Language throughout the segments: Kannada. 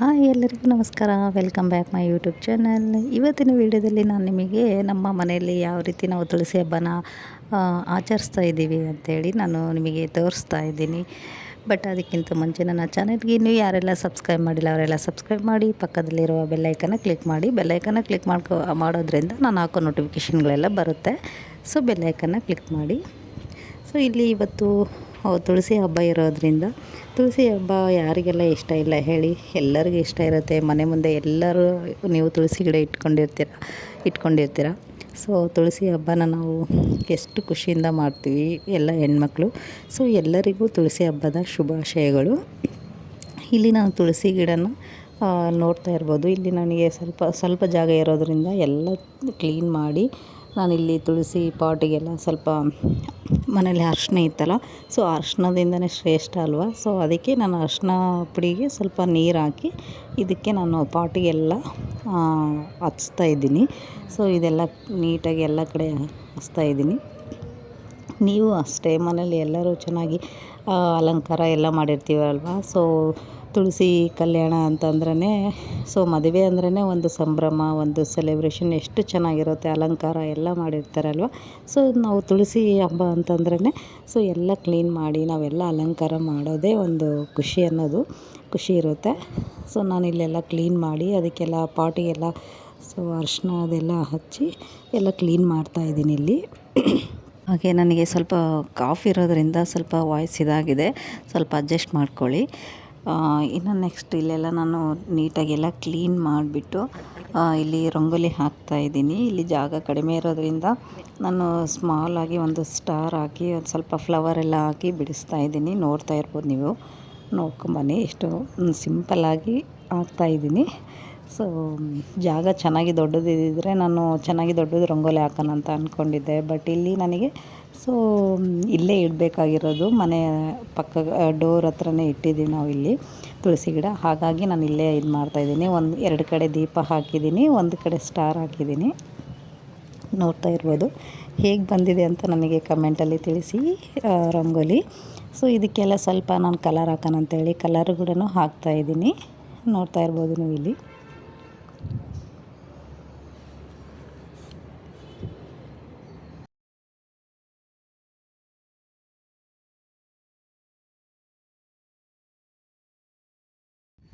ಹಾಯ್ ಎಲ್ಲರಿಗೂ ನಮಸ್ಕಾರ. Welcome back my YouTube channel ಇವತ್ತಿನ ವಿಡಿಯೋದಲ್ಲಿ ನಾನು ನಿಮಗೆ ನಮ್ಮ ಮನೆಯಲ್ಲಿ ಯಾವ ರೀತಿ ನಾವು ತುಳಸಿ ಹಬ್ಬನ ಆಚರಿಸ್ತಾ ಇದ್ದೀವಿ ಅಂತೇಳಿ ನಾನು ನಿಮಗೆ ತೋರಿಸ್ತಾ ಇದ್ದೀನಿ. ಬಟ್ ಅದಕ್ಕಿಂತ ಮುಂಚೆ ನನ್ನ ಚಾನಲ್ಗೆ ಇನ್ನೂ ಯಾರೆಲ್ಲ ಸಬ್ಸ್ಕ್ರೈಬ್ ಮಾಡಿಲ್ಲ ಅವರೆಲ್ಲ ಸಬ್ಸ್ಕ್ರೈಬ್ ಮಾಡಿ, ಪಕ್ಕದಲ್ಲಿರುವ ಬೆಲ್ಲೈಕನ್ನ ಕ್ಲಿಕ್ ಮಾಡಿ. ಬೆಲ್ಲೈಕನ್ನ ಕ್ಲಿಕ್ ಮಾಡ್ಕೊ, ಮಾಡೋದ್ರಿಂದ ನಾನು ಹಾಕೋ ನೋಟಿಫಿಕೇಷನ್ಗಳೆಲ್ಲ ಬರುತ್ತೆ. ಸೊ ಬೆಲ್ಲೈಕನ್ನ ಕ್ಲಿಕ್ ಮಾಡಿ. ಸೊ ಇಲ್ಲಿ ಇವತ್ತು ತುಳಸಿ ಹಬ್ಬ ಇರೋದರಿಂದ ತುಳಸಿ ಹಬ್ಬ ಯಾರಿಗೆಲ್ಲ ಇಷ್ಟ ಇಲ್ಲ ಹೇಳಿ, ಎಲ್ಲರಿಗೂ ಇಷ್ಟ ಇರುತ್ತೆ. ಮನೆ ಮುಂದೆ ಎಲ್ಲರೂ ನೀವು ತುಳಸಿ ಗಿಡ ಇಟ್ಕೊಂಡಿರ್ತೀರ ಇಟ್ಕೊಂಡಿರ್ತೀರ. ಸೊ ತುಳಸಿ ಹಬ್ಬನ ನಾವು ಎಷ್ಟು ಖುಷಿಯಿಂದ ಮಾಡ್ತೀವಿ ಎಲ್ಲ ಹೆಣ್ಮಕ್ಳು. ಸೊ ಎಲ್ಲರಿಗೂ ತುಳಸಿ ಹಬ್ಬದ ಶುಭಾಶಯಗಳು. ಇಲ್ಲಿ ನಾನು ತುಳಸಿ ಗಿಡನ ನೋಡ್ತಾ ಇರ್ಬೋದು. ಇಲ್ಲಿ ನನಗೆ ಸ್ವಲ್ಪ ಸ್ವಲ್ಪ ಜಾಗ ಇರೋದರಿಂದ ಎಲ್ಲ ಕ್ಲೀನ್ ಮಾಡಿ ನಾನಿಲ್ಲಿ ತುಳಸಿ ಪಾಟಿಗೆಲ್ಲ ಸ್ವಲ್ಪ ಮನೇಲಿ ಅರ್ಶಿನ ಇತ್ತಲ್ಲ, ಸೊ ಅರ್ಶಿನದಿಂದನೇ ಶ್ರೇಷ್ಠ ಅಲ್ವಾ? ಸೊ ಅದಕ್ಕೆ ನಾನು ಅರ್ಶಿನ ಪುಡಿಗೆ ಸ್ವಲ್ಪ ನೀರು ಹಾಕಿ ಇದಕ್ಕೆ ನಾನು ಪಾಟಿಗೆಲ್ಲ ಹಚ್ತಾ ಇದ್ದೀನಿ. ಸೊ ಇದೆಲ್ಲ ನೀಟಾಗಿ ಎಲ್ಲ ಕಡೆ ಹಚ್ತಾ ಇದ್ದೀನಿ. ನೀವು ಅಷ್ಟೇ ಮನೇಲಿ ಎಲ್ಲರೂ ಚೆನ್ನಾಗಿ ಅಲಂಕಾರ ಎಲ್ಲ ಮಾಡಿರ್ತೀವಲ್ವಾ ಸೊ ತುಳಸಿ ಕಲ್ಯಾಣ ಅಂತಂದ್ರೇ, ಸೊ ಮದುವೆ ಅಂದ್ರೇ ಒಂದು ಸಂಭ್ರಮ, ಒಂದು ಸೆಲೆಬ್ರೇಷನ್ ಎಷ್ಟು ಚೆನ್ನಾಗಿರುತ್ತೆ, ಅಲಂಕಾರ ಎಲ್ಲ ಮಾಡಿರ್ತಾರಲ್ವ? ಸೊ ನಾವು ತುಳಸಿ ಹಬ್ಬ ಅಂತಂದ್ರೇ, ಸೊ ಎಲ್ಲ ಕ್ಲೀನ್ ಮಾಡಿ, ನಾವೆಲ್ಲ ಅಲಂಕಾರ ಮಾಡೋದೇ ಒಂದು ಖುಷಿ ಅನ್ನೋದು ಖುಷಿ ಇರುತ್ತೆ. ಸೊ ನಾನು ಇಲ್ಲೆಲ್ಲ ಕ್ಲೀನ್ ಮಾಡಿ, ಅದಕ್ಕೆಲ್ಲ ಪಾಟಿಗೆಲ್ಲ, ಸೊ ಅರಿಶಿನ ಅದೆಲ್ಲ ಹಚ್ಚಿ ಎಲ್ಲ ಕ್ಲೀನ್ ಮಾಡ್ತಾ ಇದ್ದೀನಿ ಇಲ್ಲಿ. ಹಾಗೆ ನನಗೆ ಸ್ವಲ್ಪ ಕಾಫ್ ಇರೋದರಿಂದ ಸ್ವಲ್ಪ ವಾಯ್ಸ್ ಇದಾಗಿದೆ, ಸ್ವಲ್ಪ ಅಡ್ಜಸ್ಟ್ ಮಾಡ್ಕೊಳ್ಳಿ. ಇನ್ನು ನೆಕ್ಸ್ಟ್ ಇಲ್ಲೆಲ್ಲ ನಾನು ನೀಟಾಗೆಲ್ಲ ಕ್ಲೀನ್ ಮಾಡಿಬಿಟ್ಟು ಇಲ್ಲಿ ರಂಗೋಲಿ ಹಾಕ್ತಾ ಇದ್ದೀನಿ. ಇಲ್ಲಿ ಜಾಗ ಕಡಿಮೆ ಇರೋದ್ರಿಂದ ನಾನು ಸ್ಮಾಲಾಗಿ ಒಂದು ಸ್ಟಾರ್ ಹಾಕಿ, ಒಂದು ಸ್ವಲ್ಪ ಫ್ಲವರ್ ಎಲ್ಲ ಹಾಕಿ ಬಿಡಿಸ್ತಾ ಇದ್ದೀನಿ. ನೋಡ್ತಾ ಇರ್ಬೋದು ನೀವು. ನೋಡ್ಕೊಂಬನ್ನಿ ಎಷ್ಟು ಸಿಂಪಲ್ಲಾಗಿ ಹಾಕ್ತಾ ಇದ್ದೀನಿ. ಸೊ ಜಾಗ ಚೆನ್ನಾಗಿ ದೊಡ್ಡದಿದ್ದರೆ ನಾನು ಚೆನ್ನಾಗಿ ದೊಡ್ಡದು ರಂಗೋಲಿ ಹಾಕೋಣ ಅಂತ ಅಂದ್ಕೊಂಡಿದ್ದೆ ಬಟ್ ಇಲ್ಲಿ ನನಗೆ ಸೊ ಇಲ್ಲೇ ಇಡಬೇಕಾಗಿರೋದು ಮನೆ ಪಕ್ಕ ಡೋರ್ ಹತ್ರನೇ ಇಟ್ಟಿದ್ದೀವಿ ನಾವು ಇಲ್ಲಿ ತುಳಸಿ ಗಿಡ. ಹಾಗಾಗಿ ನಾನು ಇಲ್ಲೇ ಇದು ಮಾಡ್ತಾಯಿದ್ದೀನಿ ಒಂದು, ಎರಡು ಕಡೆ ದೀಪ ಹಾಕಿದ್ದೀನಿ, ಒಂದು ಕಡೆ ಸ್ಟಾರ್ ಹಾಕಿದ್ದೀನಿ. ನೋಡ್ತಾ ಇರ್ಬೋದು. ಹೇಗೆ ಬಂದಿದೆ ಅಂತ ನನಗೆ ಕಮೆಂಟಲ್ಲಿ ತಿಳಿಸಿ ರಂಗೋಲಿ. ಸೊ ಇದಕ್ಕೆಲ್ಲ ಸ್ವಲ್ಪ ನಾನು ಕಲರ್ ಹಾಕೋಣ ಅಂತೇಳಿ ಕಲರ್ ಕೂಡ ಹಾಕ್ತಾ ಇದ್ದೀನಿ. ನೋಡ್ತಾ ಇರ್ಬೋದು ನೀವು ಇಲ್ಲಿ.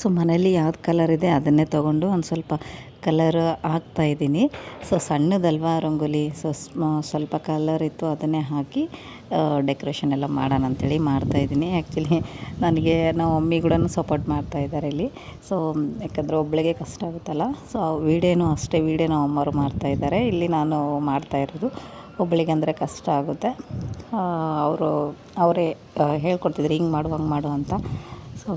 ಸೊ ಮನೇಲಿ ಯಾವ್ದು ಕಲರ್ ಇದೆ ಅದನ್ನೇ ತೊಗೊಂಡು ಒಂದು ಸ್ವಲ್ಪ ಕಲರ್ ಹಾಕ್ತಾ ಇದ್ದೀನಿ. ಸೊ ಸಣ್ಣದಲ್ವಾ ರಂಗೋಲಿ? ಸೊ ಸ್ವಲ್ಪ ಕಲರ್ ಇತ್ತು ಅದನ್ನೇ ಹಾಕಿ ಡೆಕೋರೇಷನ್ ಎಲ್ಲ ಮಾಡೋಣ ಅಂಥೇಳಿ ಮಾಡ್ತಾಯಿದ್ದೀನಿ ಆ್ಯಕ್ಚುಲಿ ನನಗೆ ನಮ್ಮ ಮಮ್ಮಿ ಕೂಡ ಸಪೋರ್ಟ್ ಮಾಡ್ತಾ ಇದ್ದಾರೆ ಇಲ್ಲಿ. ಸೊ ಯಾಕಂದರೆ ಒಬ್ಬಳಿಗೆ ಕಷ್ಟ ಆಗುತ್ತಲ್ಲ? ಸೊ ವೀಡಿಯೋನೂ ಅಷ್ಟೇ ವೀಡಿಯೋ ನಮ್ಮ ಅಮ್ಮರು ಮಾಡ್ತಾ ಇದ್ದಾರೆ. ಇಲ್ಲಿ ನಾನು ಮಾಡ್ತಾ ಇರೋದು. ಒಬ್ಬಳಿಗೆ ಅಂದರೆ ಕಷ್ಟ ಆಗುತ್ತೆ. ಅವರು, ಅವರೇ ಹೇಳ್ಕೊಡ್ತಿದ್ರು, ಹಿಂಗೆ ಮಾಡು, ಹಂಗೆ ಮಾಡು ಅಂತ. ಸೊ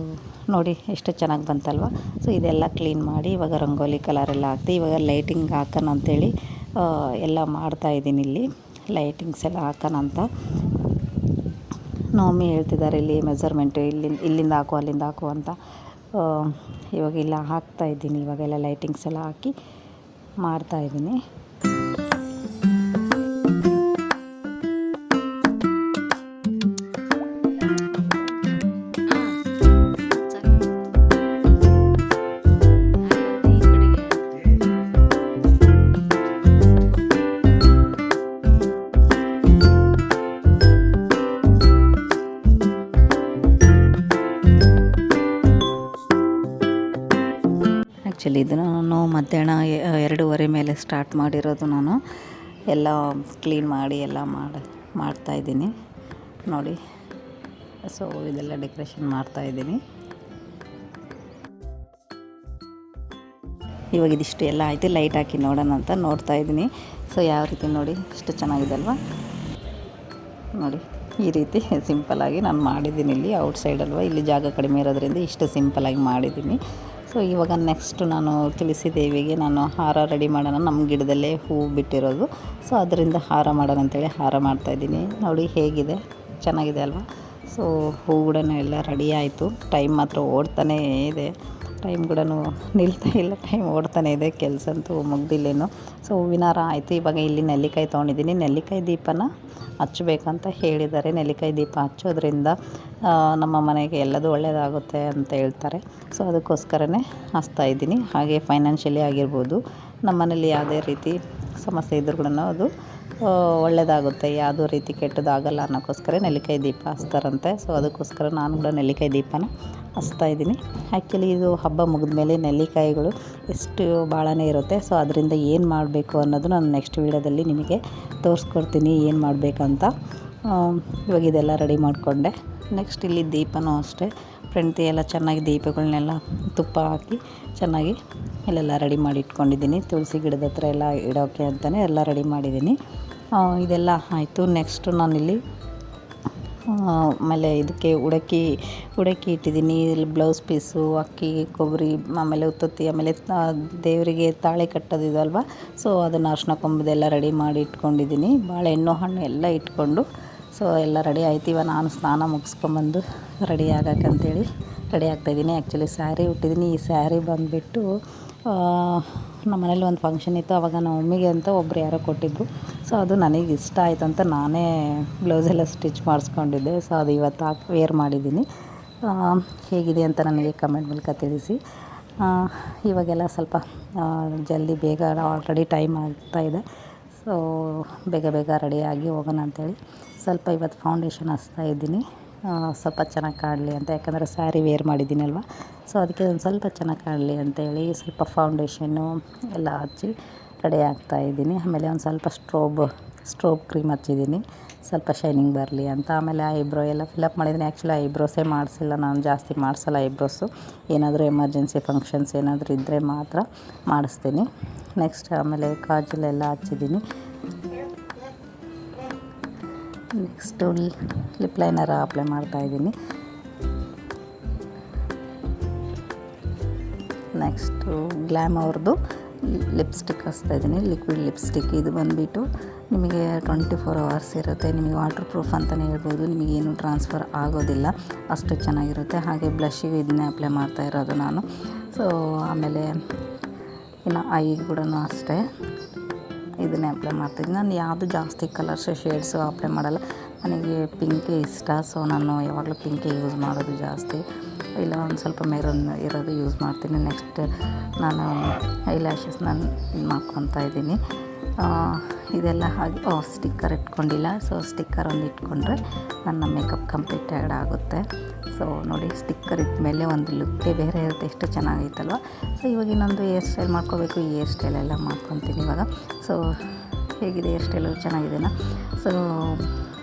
ನೋಡಿ ಎಷ್ಟು ಚೆನ್ನಾಗಿ ಬಂತಲ್ವ? ಸೊ ಇದೆಲ್ಲ ಕ್ಲೀನ್ ಮಾಡಿ ಇವಾಗ ರಂಗೋಲಿ ಕಲರ್ ಎಲ್ಲ ಹಾಕ್ತಿ ಇವಾಗ ಲೈಟಿಂಗ್ ಹಾಕೋಣ ಅಂತೇಳಿ ಆ, ಎಲ್ಲ ಮಾಡ್ತಾ ಇದ್ದೀನಿ ಇಲ್ಲಿ. ಲೈಟಿಂಗ್ಸ್ ಎಲ್ಲ ಹಾಕೋಣ ಅಂತ. ನೋಮಿ ಹೇಳ್ತಿದ್ದಾರೆ ಇಲ್ಲಿ ಮೆಸರ್ಮೆಂಟು ಇಲ್ಲಿಂದ ಇಲ್ಲಿಂದ ಹಾಕು ಅಲ್ಲಿಂದ ಹಾಕು ಅಂತ. ಇವಾಗ ಇಲ್ಲ ಹಾಕ್ತಾ ಇದ್ದೀನಿ ಇವಾಗೆಲ್ಲ ಲೈಟಿಂಗ್ಸ್ ಎಲ್ಲ ಹಾಕಿ ಮಾಡ್ತಾ ಮಧ್ಯಾಹ್ನ ಎರಡೂವರೆ ಮೇಲೆ ಸ್ಟಾರ್ಟ್ ಮಾಡಿರೋದು ನಾನು. ಎಲ್ಲ ಕ್ಲೀನ್ ಮಾಡಿ ಎಲ್ಲ ಮಾಡಿ ಮಾಡ್ತಾಯಿದ್ದೀನಿ ನೋಡಿ ಸೊ ಇದೆಲ್ಲ ಡೆಕೋರೇಷನ್ ಮಾಡ್ತಾಯಿದ್ದೀನಿ ಇವಾಗ ಇದಿಷ್ಟು ಎಲ್ಲ ಆಯಿತು ಲೈಟ್ ಹಾಕಿ ನೋಡೋಣ ಅಂತ ನೋಡ್ತಾ ಇದ್ದೀನಿ. ಸೊ ಯಾವ ರೀತಿ ನೋಡಿ, ಇಷ್ಟು ಚೆನ್ನಾಗಿದೆ ಅಲ್ವಾ? ನೋಡಿ, ಈ ರೀತಿ ಸಿಂಪಲ್ಲಾಗಿ ನಾನು ಮಾಡಿದ್ದೀನಿ ಇಲ್ಲಿ ಔಟ್ಸೈಡ್ ಅಲ್ವಾ? ಇಲ್ಲಿ ಜಾಗ ಕಡಿಮೆ ಇರೋದ್ರಿಂದ ಇಷ್ಟು ಸಿಂಪಲ್ಲಾಗಿ ಮಾಡಿದ್ದೀನಿ. ಸೊ ಇವಾಗ ನೆಕ್ಸ್ಟ್ ನಾನು ತುಳಸಿ ದೇವಿಗೆ ನಾನು ಹಾರ ರೆಡಿ ಮಾಡೋಣ. ನಮ್ಮ ಗಿಡದಲ್ಲೇ ಹೂವು ಬಿಟ್ಟಿರೋದು. ಸೊ ಅದರಿಂದ ಹಾರ ಮಾಡೋಣ ಅಂತೇಳಿ ಹಾರ ಮಾಡ್ತಾಯಿದ್ದೀನಿ ನೋಡಿ, ಹೇಗಿದೆ? ಚೆನ್ನಾಗಿದೆ ಅಲ್ವಾ? ಸೊ ಹೂವು ಕೂಡ ಎಲ್ಲ ರೆಡಿ ಆಯಿತು. ಟೈಮ್ ಮಾತ್ರ ಓಡ್ತಾನೇ ಇದೆ. ಟೈಮ್ ಕೂಡ ನಿಲ್ತಾ ಇಲ್ಲ, ಟೈಮ್ ಓಡ್ತಾನೆ ಇದೆ, ಕೆಲಸ ಅಂತೂ ಮುಗ್ದಿಲ್ಲೇನು. ಸೊ ಹೂವಿನ ಹಾರ ಆಯಿತು, ಇವಾಗ ಇಲ್ಲಿ ನೆಲ್ಲಿಕಾಯಿ ತೊಗೊಂಡಿದ್ದೀನಿ. ನೆಲ್ಲಿಕಾಯಿ ದೀಪನ ಹಚ್ಚಬೇಕಂತ ಹೇಳಿದ್ದಾರೆ. ನೆಲ್ಲಿಕಾಯಿ ದೀಪ ಹಚ್ಚೋದ್ರಿಂದ ನಮ್ಮ ಮನೆಗೆ ಎಲ್ಲದೂ ಒಳ್ಳೆಯದಾಗುತ್ತೆ ಅಂತ ಹೇಳ್ತಾರೆ. ಸೊ ಅದಕ್ಕೋಸ್ಕರನೇ ಹಚ್ತಾ ಇದ್ದೀನಿ. ಹಾಗೆ ಫೈನಾನ್ಷಿಯಲಿ ಆಗಿರ್ಬೋದು. ನಮ್ಮ ಮನೇಲಿ ಯಾವುದೇ ರೀತಿ ಸಮಸ್ಯೆ ಇದ್ರೂ ಕೂಡ ಅದು ಒಳ್ಳೆಯದಾಗುತ್ತೆ ಯಾವುದೋ ರೀತಿ ಕೆಟ್ಟದಾಗಲ್ಲ ಅನ್ನೋಕ್ಕೋಸ್ಕರ ನೆಲ್ಲಿಕಾಯಿ ದೀಪ ಹಚ್ತಾರಂತೆ. ಸೊ ಅದಕ್ಕೋಸ್ಕರ ನಾನು ಕೂಡ ನೆಲ್ಲಿಕಾಯಿ ದೀಪನ ಹಚ್ತಾ ಇದ್ದೀನಿ. ಆ್ಯಕ್ಚುಲಿ ಇದು ಹಬ್ಬ ಮುಗಿದ ಮೇಲೆ ನೆಲ್ಲಿಕಾಯಿಗಳು ಎಷ್ಟು ಭಾಳನೇ ಇರುತ್ತೆ. ಸೊ ಅದರಿಂದ ಏನು ಮಾಡಬೇಕು ಅನ್ನೋದು ನಾನು ನೆಕ್ಸ್ಟ್ ವೀಡಿಯೋದಲ್ಲಿ ನಿಮಗೆ ತೋರಿಸ್ಕೊಡ್ತೀನಿ ಏನು ಮಾಡಬೇಕಂತ. ಇವಾಗ ಇದೆಲ್ಲ ರೆಡಿ ಮಾಡಿಕೊಂಡೆ. ನೆಕ್ಸ್ಟ್ ಇಲ್ಲಿ ದೀಪನೂ ಅಷ್ಟೇ. ಫ್ರೆಂಡ್ತಿ ಎಲ್ಲ ಚೆನ್ನಾಗಿ ದೀಪಗಳನ್ನೆಲ್ಲ ತುಪ್ಪ ಹಾಕಿ ಚೆನ್ನಾಗಿ ಇಲ್ಲೆಲ್ಲ ರೆಡಿ ಮಾಡಿ ಇಟ್ಕೊಂಡಿದ್ದೀನಿ ತುಳಸಿ ಗಿಡದ ಹತ್ರ ಎಲ್ಲ ಇಡೋಕ್ಕೆ ಅಂತಲೇ ಎಲ್ಲ ರೆಡಿ ಮಾಡಿದ್ದೀನಿ. ಇದೆಲ್ಲ ಆಯಿತು. ನೆಕ್ಸ್ಟು ನಾನಿಲ್ಲಿ ಆಮೇಲೆ ಇದಕ್ಕೆ ಉಡಕ್ಕಿ ಉಡಕ್ಕಿ ಇಟ್ಟಿದ್ದೀನಿ. ಇಲ್ಲಿ ಬ್ಲೌಸ್ ಪೀಸು ಅಕ್ಕಿ, ಕೊಬ್ಬರಿ, ಆಮೇಲೆ ಉತ್ತತ್ತಿ, ಆಮೇಲೆ ದೇವರಿಗೆ ತಾಳೆ ಕಟ್ಟೋದಿದಲ್ವ ಸೊ ಅದನ್ನು ಅರ್ಶಿನ ಕೊಂಬದೆಲ್ಲ ರೆಡಿ ಮಾಡಿ ಇಟ್ಕೊಂಡಿದ್ದೀನಿ. ಬಾಳೆಹಣ್ಣು, ಹಣ್ಣು ಎಲ್ಲ ಇಟ್ಕೊಂಡು ಸೊ ಎಲ್ಲ ರೆಡಿ ಆಯ್ತು. ಇವಾಗ ನಾನು ಸ್ನಾನ ಮುಗಿಸ್ಕೊಂಬಂದು ರೆಡಿ ಆಗಕ್ಕಂತೇಳಿ ರೆಡಿ ಆಗ್ತಾಯಿದ್ದೀನಿ ಆ್ಯಕ್ಚುಲಿ ಸ್ಯಾರಿ ಉಟ್ಟಿದ್ದೀನಿ. ಈ ಸ್ಯಾರಿ ಬಂದುಬಿಟ್ಟು ನಮ್ಮ ಮನೇಲಿ ಒಂದು ಫಂಕ್ಷನ್ ಇತ್ತು. ಆವಾಗ ನಮ್ಮ ಮಮ್ಮಿಗೆ ಅಂತ ಒಬ್ರು ಯಾರೋ ಕೊಟ್ಟಿದ್ದರು ಸೊ ಅದು ನನಗೆ ಇಷ್ಟ ಆಯಿತು ಅಂತ ನಾನೇ ಬ್ಲೌಸೆಲ್ಲ ಸ್ಟಿಚ್ ಮಾಡಿಸ್ಕೊಂಡಿದ್ದೆ. ಸೊ ಅದು ಇವತ್ತು ಹಾಕಿ ವೇರ್ ಮಾಡಿದ್ದೀನಿ. ಹೇಗಿದೆ ಅಂತ ನನಗೆ ಕಮೆಂಟ್ ಮೂಲಕ ತಿಳಿಸಿ. ಇವಾಗೆಲ್ಲ ಸ್ವಲ್ಪ ಜಲ್ದಿ ಬೇಗ ಆಲ್ರೆಡಿ ಟೈಮ್ ಆಗ್ತಾ ಇದೆ. ಸೊ ಬೇಗ ಬೇಗ ರೆಡಿಯಾಗಿ ಹೋಗೋಣ ಅಂತೇಳಿ. ಸ್ವಲ್ಪ ಇವತ್ತು ಫೌಂಡೇಶನ್ ಹಚ್ತಾ ಇದ್ದೀನಿ. ಸ್ವಲ್ಪ ಚೆನ್ನಾಗಿ ಕಾಣಲಿ ಅಂತ, ಯಾಕಂದರೆ ಸ್ಯಾರಿ ವೇರ್ ಮಾಡಿದ್ದೀನಲ್ವ? ಸೊ ಅದಕ್ಕೆ ಒಂದು ಸ್ವಲ್ಪ ಚೆನ್ನಾಗಿ ಕಾಣಲಿ ಅಂತೇಳಿ ಸ್ವಲ್ಪ ಫೌಂಡೇಶನ್ನು ಎಲ್ಲ ಹಚ್ಚಿ ರೆಡಿ ಆಗ್ತಾ ಇದ್ದೀನಿ. ಆಮೇಲೆ ಒಂದು ಸ್ವಲ್ಪ ಸ್ಟ್ರೋಬ್ ಸ್ಟ್ರೋಬ್ ಕ್ರೀಮ್ ಹಚ್ಚಿದ್ದೀನಿ. ಸ್ವಲ್ಪ ಶೈನಿಂಗ್ ಬರಲಿ ಅಂತ. ಆಮೇಲೆ ಐಬ್ರೋ ಎಲ್ಲ ಫಿಲಪ್ ಮಾಡಿದ್ದೀನಿ. ಆ್ಯಕ್ಚುಲಿ ಐಬ್ರೋಸೇ ಮಾಡಿಸಿಲ್ಲ ನಾನು, ಜಾಸ್ತಿ ಮಾಡಿಸಲ್ಲ ಐಬ್ರೋಸು ಏನಾದರೂ ಎಮರ್ಜೆನ್ಸಿ ಫಂಕ್ಷನ್ಸ್ ಏನಾದರೂ ಇದ್ದರೆ ಮಾತ್ರ ಮಾಡಿಸ್ತೀನಿ. ನೆಕ್ಸ್ಟ್ ಆಮೇಲೆ ಕಾಜಲೆಲ್ಲ ಹಚ್ಚಿದ್ದೀನಿ. ನೆಕ್ಸ್ಟು ಲಿಪ್ ಲೈನರ್ ಅಪ್ಲೈ ಮಾಡ್ತಾಯಿದ್ದೀನಿ ನೆಕ್ಸ್ಟು ಗ್ಲ್ಯಾಮ್ ಅವ್ರದ್ದು ಲಿಪ್ಸ್ಟಿಕ್ ಹಚ್ತಾ ಇದ್ದೀನಿ, ಲಿಕ್ವಿಡ್ ಲಿಪ್ಸ್ಟಿಕ್ ಇದು ಬಂದುಬಿಟ್ಟು ನಿಮಗೆ ಟ್ವೆಂಟಿ ಫೋರ್ ಅವರ್ಸ್ ಇರುತ್ತೆ. ನಿಮಗೆ ವಾಟರ್ ಪ್ರೂಫ್ ಅಂತಲೇ ಹೇಳ್ಬೋದು ನಿಮಗೇನು ಟ್ರಾನ್ಸ್ಫರ್ ಆಗೋದಿಲ್ಲ. ಅಷ್ಟು ಚೆನ್ನಾಗಿರುತ್ತೆ. ಹಾಗೆ ಬ್ಲಷಿಗೆ ಇದನ್ನೇ ಅಪ್ಲೈ ಮಾಡ್ತಾ ಇರೋದು ನಾನು. ಸೊ, ಆಮೇಲೆ ಇನ್ನು ಐ ಕೂಡ ಅಷ್ಟೇ. ಇದನ್ನೇ ಅಪ್ಲೈ ಮಾಡ್ತೀನಿ ನಾನು ಯಾವುದು ಜಾಸ್ತಿ ಕಲರ್ಸ್ ಶೇಡ್ಸು ಅಪ್ಲೈ ಮಾಡಲ್ಲ. ನನಗೆ ಪಿಂಕೇ ಇಷ್ಟ ಸೊ ನಾನು ಯಾವಾಗಲೂ ಪಿಂಕೇ ಯೂಸ್ ಮಾಡೋದು ಜಾಸ್ತಿ. ಇಲ್ಲ, ಒಂದು ಸ್ವಲ್ಪ ಮೆರೂನ್ ಇರೋದು ಯೂಸ್ ಮಾಡ್ತೀನಿ. ನೆಕ್ಸ್ಟ್ ನಾನು ಐ ಲ್ಯಾಶಸ್ ನಾನು ಮಾಡ್ಕೊತಾ ಇದ್ದೀನಿ. ಇದೆಲ್ಲ ಹಾಗೆ, ಓ ಸ್ಟಿಕ್ಕರ್ ಇಟ್ಕೊಂಡಿಲ್ಲ. ಸೊ ಸ್ಟಿಕ್ಕರ್ ಒಂದು ಇಟ್ಕೊಂಡ್ರೆ ನನ್ನ ಮೇಕಪ್ ಕಂಪ್ಲೀಟೆಡ್ ಆಗುತ್ತೆ. ಸೊ ನೋಡಿ ಸ್ಟಿಕ್ಕರ್ ಇಟ್ಟ ಮೇಲೆ ಒಂದು ಲುಕ್ಕೇ ಬೇರೆ ಇರುತ್ತೆ. ಎಷ್ಟು ಚೆನ್ನಾಗೈತಲ್ವ? ಸೊ ಇವಾಗ ಇನ್ನೊಂದು ಹೇರ್ ಸ್ಟೈಲ್ ಮಾಡ್ಕೋಬೇಕು. ಈ ಹೇರ್ ಸ್ಟೈಲ್ ಎಲ್ಲ ಮಾಡ್ಕೊತೀನಿ ಇವಾಗ. ಸೊ ಹೇಗಿದೆ ಹೇರ್ ಸ್ಟೈಲು ಚೆನ್ನಾಗಿದೆನಾ? ಸೊ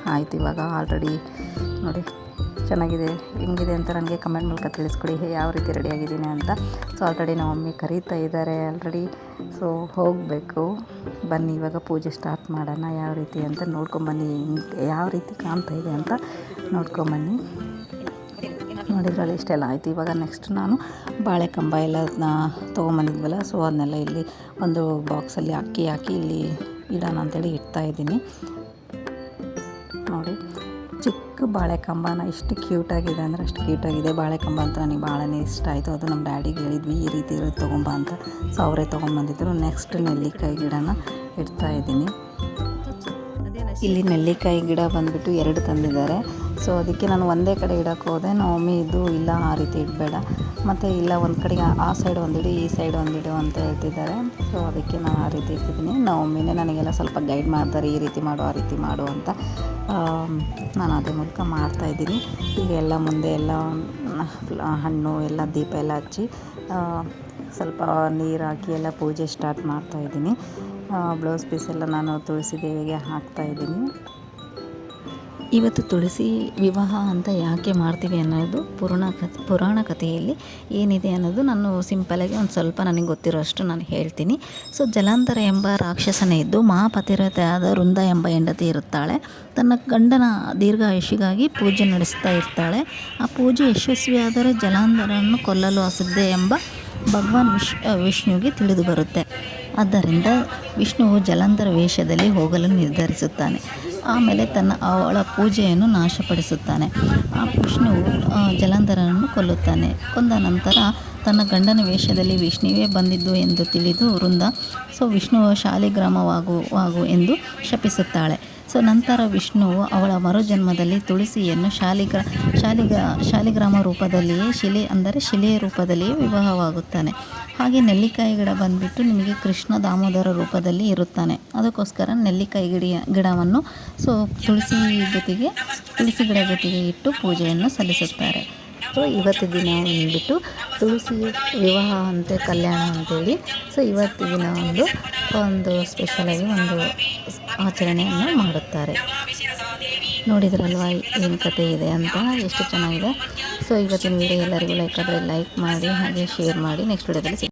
ಆಯ್ತು ಇವಾಗ ಆಲ್ರೆಡಿ ನೋಡಿ. ಚೆನ್ನಾಗಿದೆ, ಹೆಂಗಿದೆ ಅಂತ ನನಗೆ ಕಮೆಂಟ್ ಮೂಲಕ ತಿಳಿಸ್ಕೊಡಿ. ಯಾವ ರೀತಿ ರೆಡಿ ಆಗಿದ್ದೀನಿ ಅಂತ. ಸೊ ಆಲ್ರೆಡಿ ನಮ್ಮ ಮಮ್ಮಿ ಕರೀತಾ ಇದ್ದಾರೆ ಆಲ್ರೆಡಿ ಸೊ ಹೋಗಬೇಕು. ಬನ್ನಿ, ಇವಾಗ ಪೂಜೆ ಸ್ಟಾರ್ಟ್ ಮಾಡೋಣ. ಯಾವ ರೀತಿ ಅಂತ ನೋಡ್ಕೊಂಬನ್ನಿ. ಯಾವ ರೀತಿ ಕಾಣ್ತಾ ಇದೆ ಅಂತ ನೋಡ್ಕೊಂಬನ್ನಿ. ನೋಡಿದ್ರಲ್ಲಿ, ಇಷ್ಟೆಲ್ಲ ಆಯಿತು. ಇವಾಗ ನೆಕ್ಸ್ಟ್ ನಾನು ಬಾಳೆ ಕಂಬ ಎಲ್ಲ ತೊಗೊಂಬಂದಿದ್ವಲ್ಲ ಸೊ ಅದನ್ನೆಲ್ಲ ಇಲ್ಲಿ ಒಂದು ಬಾಕ್ಸಲ್ಲಿ ಅಕ್ಕಿ ಹಾಕಿ ಇಲ್ಲಿ ಇಡೋಣ ಅಂತೇಳಿ ಇಡ್ತಾ ಇದ್ದೀನಿ. ನೋಡಿ ಚಿಕ್ಕ ಬಾಳೆ ಕಂಬನ ಇಷ್ಟು ಕ್ಯೂಟಾಗಿದೆ ಅಂದರೆ ಅಷ್ಟು ಕ್ಯೂಟಾಗಿದೆ? ಬಾಳೆ ಕಂಬ ಅಂತ ನನಗೆ ಭಾಳನೇ ಇಷ್ಟ ಆಯಿತು. ಅದು ನಮ್ಮ ಡ್ಯಾಡಿಗೆ ಹೇಳಿದ್ವಿ, ಈ ರೀತಿ ಇರೋದು ತೊಗೊಂಬ ಅಂತ. ಸೊ ಅವರೇ ತೊಗೊಂಬಂದಿದ್ರು. ನೆಕ್ಸ್ಟ್ ನೆಲ್ಲಿಕಾಯಿ ಗಿಡನ ಇಡ್ತಾ ಇದ್ದೀನಿ. ಇಲ್ಲಿ ನೆಲ್ಲಿಕಾಯಿ ಗಿಡ ಬಂದುಬಿಟ್ಟು ಎರಡು ತಂದಿದ್ದಾರೆ. ಸೊ ಅದಕ್ಕೆ ನಾನು ಒಂದೇ ಕಡೆ ಇಡೋಕ್ಕೆ ಹೋದೆ. ಇದು ಇಲ್ಲ, ಆ ರೀತಿ ಇಡಬೇಡ. ಮತ್ತು ಇಲ್ಲ, ಒಂದು ಕಡೆಗೆ ಆ- ಆ ಸೈಡ್ ಒಂದಿಡು ಈ ಸೈಡ್ ಒಂದಿಡು ಅಂತ ಹೇಳ್ತಿದ್ದಾರೆ. ಸೊ ಅದಕ್ಕೆ ನಾನು ಆ ರೀತಿ ಇಟ್ಟಿದ್ದೀನಿ. ನವಮಿನೇ ನನಗೆಲ್ಲ ಸ್ವಲ್ಪ ಗೈಡ್ ಮಾಡ್ತಾರೆ, ಈ ರೀತಿ ಮಾಡು, ಆ ರೀತಿ ಮಾಡು ಅಂತ. ನಾನು ಅದೇ ಮೂಲಕ ಮಾಡ್ತಾಯಿದ್ದೀನಿ ಈಗ ಎಲ್ಲ ಮುಂದೆ ಎಲ್ಲ ಹಣ್ಣು ಎಲ್ಲ, ದೀಪ ಎಲ್ಲ ಹಚ್ಚಿ ಸ್ವಲ್ಪ ನೀರು ಹಾಕಿ ಎಲ್ಲ ಪೂಜೆ ಸ್ಟಾರ್ಟ್ ಮಾಡ್ತಾಯಿದ್ದೀನಿ ಬ್ಲೌಸ್ ಪೀಸ್ ಎಲ್ಲ ನಾನು ತುಳಸಿ ದೇವಿಗೆ ಹಾಕ್ತಾಯಿದ್ದೀನಿ ಇವತ್ತು ತುಳಸಿ ವಿವಾಹ ಅಂತ ಯಾಕೆ ಮಾಡ್ತೀವಿ ಅನ್ನೋದು ಪುರಾಣ ಕಥೆ, ಪುರಾಣ ಕಥೆಯಲ್ಲಿ ಏನಿದೆ ಅನ್ನೋದು ನಾನು ಸಿಂಪಲಾಗಿ ಒಂದು ಸ್ವಲ್ಪ ನನಗೆ ಗೊತ್ತಿರೋಷ್ಟು ನಾನು ಹೇಳ್ತೀನಿ. ಸೊ ಜಲಾಂತರ ಎಂಬ ರಾಕ್ಷಸನೇ ಇದ್ದು ಮಹಾಪತಿರತೆಯಾದ ವೃಂದ ಎಂಬ ಹೆಂಡತಿ ಇರುತ್ತಾಳೆ. ತನ್ನ ಗಂಡನ ದೀರ್ಘಾಯುಷಿಗಾಗಿ ಪೂಜೆ ನಡೆಸ್ತಾ ಇರ್ತಾಳೆ. ಆ ಪೂಜೆ ಯಶಸ್ವಿಯಾದರೆ ಜಲಾಂತರನ್ನು ಕೊಲ್ಲಲು ಅಸಿದ್ಧೆ ಎಂಬ ಭಗವಾನ್ ವಿಶ್, ವಿಷ್ಣುವಿಗೆ ತಿಳಿದು ಬರುತ್ತೆ. ಆದ್ದರಿಂದ ವಿಷ್ಣುವು ಜಲಂಧರ ವೇಷದಲ್ಲಿ ಹೋಗಲು ನಿರ್ಧರಿಸುತ್ತಾನೆ. ಆಮೇಲೆ ತನ್ನ ಅವಳ ಪೂಜೆಯನ್ನು ನಾಶಪಡಿಸುತ್ತಾನೆ. ಆ ವಿಷ್ಣುವು ಜಲಂಧರನನ್ನು ಕೊಲ್ಲುತ್ತಾನೆ. ಕೊಂದ ನಂತರ ತನ್ನ ಗಂಡನ ವೇಷದಲ್ಲಿ ವಿಷ್ಣುವೇ ಬಂದಿದ್ದು ಎಂದು ತಿಳಿದು ವೃಂದ, ಸೊ ವಿಷ್ಣುವು ಶಾಲಿಗ್ರಾಮವಾಗು ವಾಗು ಎಂದು ಶಪಿಸುತ್ತಾಳೆ. ಸೊ, ನಂತರ ವಿಷ್ಣುವು ಅವಳ ಮರುಜನ್ಮದಲ್ಲಿ ತುಳಸಿಯನ್ನು ಶಾಲಿಗ್ರ, ಶಾಲಿಗ, ಶಾಲಿಗ್ರಾಮ ರೂಪದಲ್ಲಿಯೇ ಶಿಲೆ, ಅಂದರೆ ಶಿಲೆಯ ರೂಪದಲ್ಲಿಯೇ ವಿವಾಹವಾಗುತ್ತಾನೆ. ಹಾಗೆ ನೆಲ್ಲಿಕಾಯಿ ಗಿಡ ಬಂದುಬಿಟ್ಟು ನಿಮಗೆ ಕೃಷ್ಣ ದಾಮೋದರ ರೂಪದಲ್ಲಿ ಇರುತ್ತಾನೆ. ಅದಕ್ಕೋಸ್ಕರ ನೆಲ್ಲಿಕಾಯಿ ಗಿಡ ಗಿಡವನ್ನು ಸೊ ತುಳಸಿ ಜೊತೆಗೆ, ತುಳಸಿ ಗಿಡ ಜೊತೆಗೆ ಇಟ್ಟು ಪೂಜೆಯನ್ನು ಸಲ್ಲಿಸುತ್ತಾರೆ. ಸೊ ಇವತ್ತು ದಿನ ಬಂದುಬಿಟ್ಟು ತುಳಸಿ ವಿವಾಹ ಅಂತೆ, ಕಲ್ಯಾಣ ಅಂತೇಳಿ ಸೊ ಇವತ್ತು ದಿನ ಒಂದು ಒಂದು ಸ್ಪೆಷಲಾಗಿ ಒಂದು ಆಚರಣೆಯನ್ನು ಮಾಡುತ್ತಾರೆ. ನೋಡಿದ್ರಲ್ವ, ಏನು ಕತೆ ಇದೆ ಅಂತ? ಎಷ್ಟು ಚೆನ್ನಾಗಿದೆ. ಸೊ ಇವತ್ತಿನ ವಿಡಿಯೋ ಎಲ್ಲರಿಗೂ ಲೈಕ್ ಆದರೆ ಲೈಕ್ ಮಾಡಿ, ಹಾಗೆ ಶೇರ್ ಮಾಡಿ ನೆಕ್ಸ್ಟ್ ವಿಡಿಯೋದಲ್ಲಿ